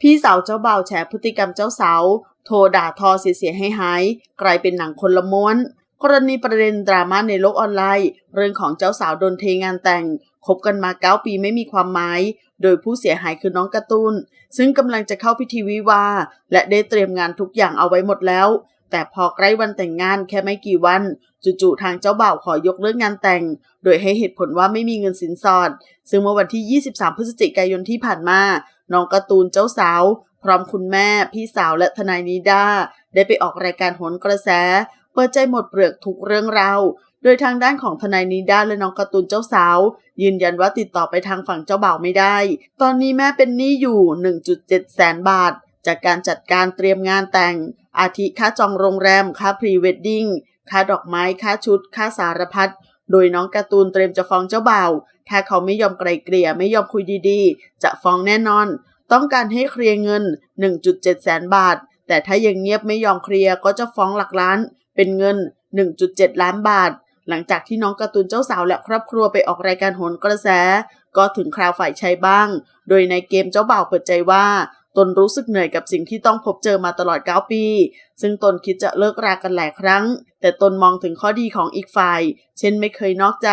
พี่สาวเจ้าบ่าวแฉพฤติกรรมเจ้าสาว โทรด่าทอเสียๆให้หาย กลายเป็นหนังคนละม้วน กรณีประเด็นดราม่าในโลกออนไลน์ เรื่องของเจ้าสาวโดนเทงานแต่งคบกันมาเก้าปีไม่มีความหมาย โดยผู้เสียหายคือน้องการ์ตูน ซึ่งกำลังจะเข้าพิธีวิวา และได้เตรียมงานทุกอย่างเอาไว้หมดแล้ว แต่พอใกล้วันแต่งงานแค่ไม่กี่วัน จู่ๆทางเจ้าบ่าวขอยกเลิกงานแต่ง โดยให้เหตุผลว่าไม่มีเงินสินสอด ซึ่งเมื่อวันที่ 23 พฤศจิกายนที่ผ่านมา น้องการ์ตูนเจ้าสาว พร้อมคุณแม่ พี่สาวและทนายนิด้า ได้ไปออกรายการโหนกระแส เปิดใจหมดเปลือกทุกเรื่องราวโดยทางด้านของทนายนิด้าและน้องการ์ตูนเจ้าสาว ยืนยันว่าติดต่อไปทางฝั่งเจ้าบ่าวไม่ได้ ตอนนี้แม่เป็นหนี้อยู่ 1.7 แสนบาท จากการจัดการเตรียมงานแต่ง อาทิค่าจองโรงแรม ค่าพรีเวดดิ้งค่าดอกไม้ ค่าชุด ค่าสารพัด โดยน้องการ์ตูนเตรียมจะฟ้องเจ้าบ่าว ถ้าเขาไม่ยอมไกลเกลี่ยไม่ยอมคุยดีๆ จะฟ้องแน่นอน ต้องการให้เคลียร์เงิน 1.7 แสนบาท แต่ถ้ายังเงียบไม่ยอมเคลียร์ก็จะฟ้องหลักล้าน เป็นเงิน 1.7 ล้านบาท หลังจากที่น้องการ์ตูนเจ้าสาวและครอบครัวไปออกรายการโหนกระแส ก็ถึงคราวฝ่ายชายบ้าง โดยในเกมเจ้าบ่าวเปิดใจว่า ตนรู้สึกเหนื่อยกับสิ่งที่ต้องพบเจอมาตลอด 9 ปี ซึ่งตนคิดจะเลิกรากันหลายครั้ง แต่ตนมองถึงข้อดีของอีกฝ่าย เช่นไม่เคยนอกใจ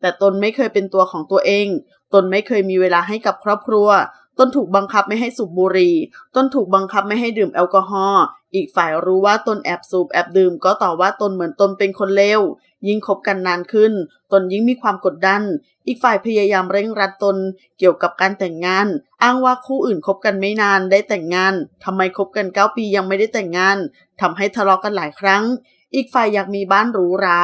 แต่ตนไม่เคยเป็นตัวของตัวเอง ตนไม่เคยมีเวลาให้กับครอบครัว ตนถูกบังคับไม่ให้สูบบุหรี่ตนถูกบังคับไม่ให้ดื่มแอลกอฮอล์ อีกฝ่ายรู้ว่าตนแอบสูบแอบดื่มก็ต่อว่าตนเหมือนตนเป็นคนเลว ยิ่งคบกันนานขึ้น ตนยิ่งมีความกดดัน อีกฝ่ายพยายามเร่งรัดตนเกี่ยวกับการแต่งงาน อ้างว่าคู่อื่นคบกันไม่นานได้แต่งงานทำไมคบกัน 9 ปียังไม่ได้แต่งงานทำให้ทะเลาะกันหลายครั้ง อีกฝ่ายอยากมีบ้านหรูหรา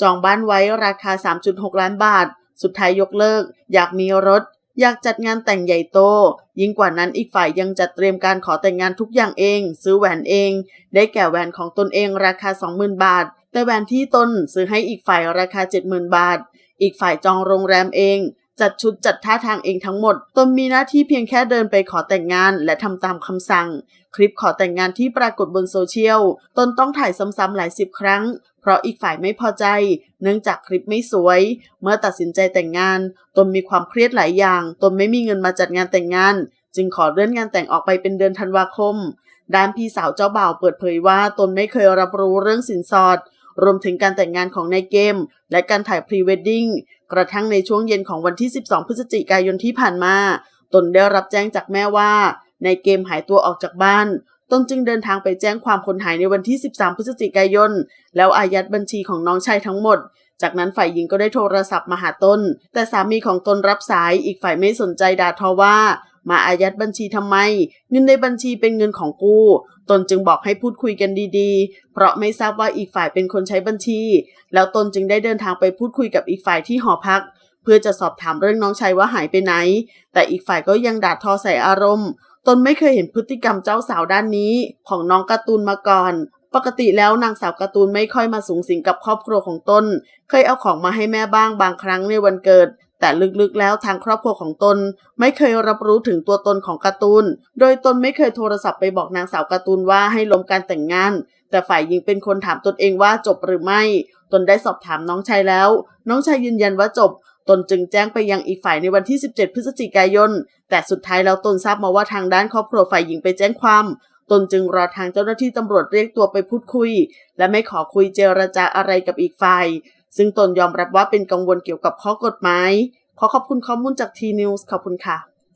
จองบ้านไว้ราคา 3.6 ล้านบาท สุดท้ายยกเลิก อยากมีรถ อยากจัดงานแต่งใหญ่โต ยิ่งกว่านั้นอีกฝ่ายยังจัดเตรียมการขอแต่งงานทุกอย่างเอง ซื้อแหวนเอง ได้แก่แหวนของตนเองราคา 20,000 บาท แต่แหวนที่ตนซื้อให้อีกฝ่ายราคา 70,000 บาท อีกฝ่ายจองโรงแรมเอง จัดชุดจัดท่าทางเองทั้งหมด ตนมีหน้าที่เพียงแค่เดินไปขอแต่งงานและทำตามคำสั่ง คลิปขอแต่งงานที่ปรากฏบนโซเชียล ตนต้องถ่ายซ้ำๆหลายสิบครั้ง เพราะอีกฝ่ายไม่พอใจ เนื่องจากคลิปไม่สวย เมื่อตัดสินใจแต่งงาน ตนมีความเครียดหลายอย่าง ตนไม่มีเงินมาจัดงานแต่งงาน จึงขอเลื่อนงานแต่งออกไปเป็นเดือนธันวาคม ด้านพี่สาวเจ้าบ่าวเปิดเผยว่า ตนไม่เคยรับรู้เรื่องสินสอด รวมถึงการแต่งงานของในเกม และการถ่ายพรีเวดดิ้งกระทั่งในช่วงเย็นของวันที่ 12 พฤศจิกายนที่ผ่านมา ตนได้รับแจ้งจากแม่ว่าในเกมหายตัวออกจากบ้าน ตนจึงเดินทางไปแจ้งความคนหายในวันที่ 13 พฤศจิกายน แล้วอายัดบัญชีของน้องชายทั้งหมด จากนั้นฝ่ายหญิงก็ได้โทรศัพท์มาหาตน แต่สามีของตนรับสายอีกฝ่ายไม่สนใจด่าทอว่า มาอายัดบัญชีทำไม เงินในบัญชีเป็นเงินของกู ตนจึงบอกให้พูดคุยกันดีๆ เพราะไม่ทราบว่าอีกฝ่ายเป็นคนใช้บัญชี แล้วตนจึงได้เดินทางไปพูดคุยกับอีกฝ่ายที่หอพัก เพื่อจะสอบถามเรื่องน้องชายว่าหายไปไหน แต่อีกฝ่ายก็ยังด่าทอใส่อารมณ์ ตนไม่เคยเห็นพฤติกรรมเจ้าสาวด้านนี้ ของน้องการ์ตูนมาก่อนปกติแล้วนางสาวการ์ตูนไม่ค่อยมาสูงสิงกับครอบครัวของตน เคยเอาของมาให้แม่บ้างบางครั้งในวันเกิด แต่ลึกๆแล้วทางครอบครัวของตน ไม่เคยรับรู้ถึงตัวตนของการ์ตูน โดยตนไม่เคยโทรศัพท์ไปบอกนางสาวการ์ตูนว่าให้ล้มการแต่งงาน แต่ฝ่ายหญิงเป็นคนถามตนเองว่าจบหรือไม่ ตนได้สอบถามน้องชายแล้ว น้องชายยืนยันว่าจบ ตนจึงแจ้งไปยังอีกฝ่ายในวันที่ 17 พฤศจิกายน แต่สุดท้ายแล้วตนทราบมาว่าทางด้านครอบครัวฝ่ายหญิงไปแจ้งความตนจึงรอทางเจ้าหน้าที่ตำรวจเรียกตัวไปพูดคุย และไม่ขอคุยเจรจาอะไรกับอีกฝ่าย ซึ่งตนยอมรับว่าเป็นกังวลเกี่ยวกับข้อกฎหมาย ขอขอบคุณข้อมูลจากทีนิวส์ขอบคุณค่ะ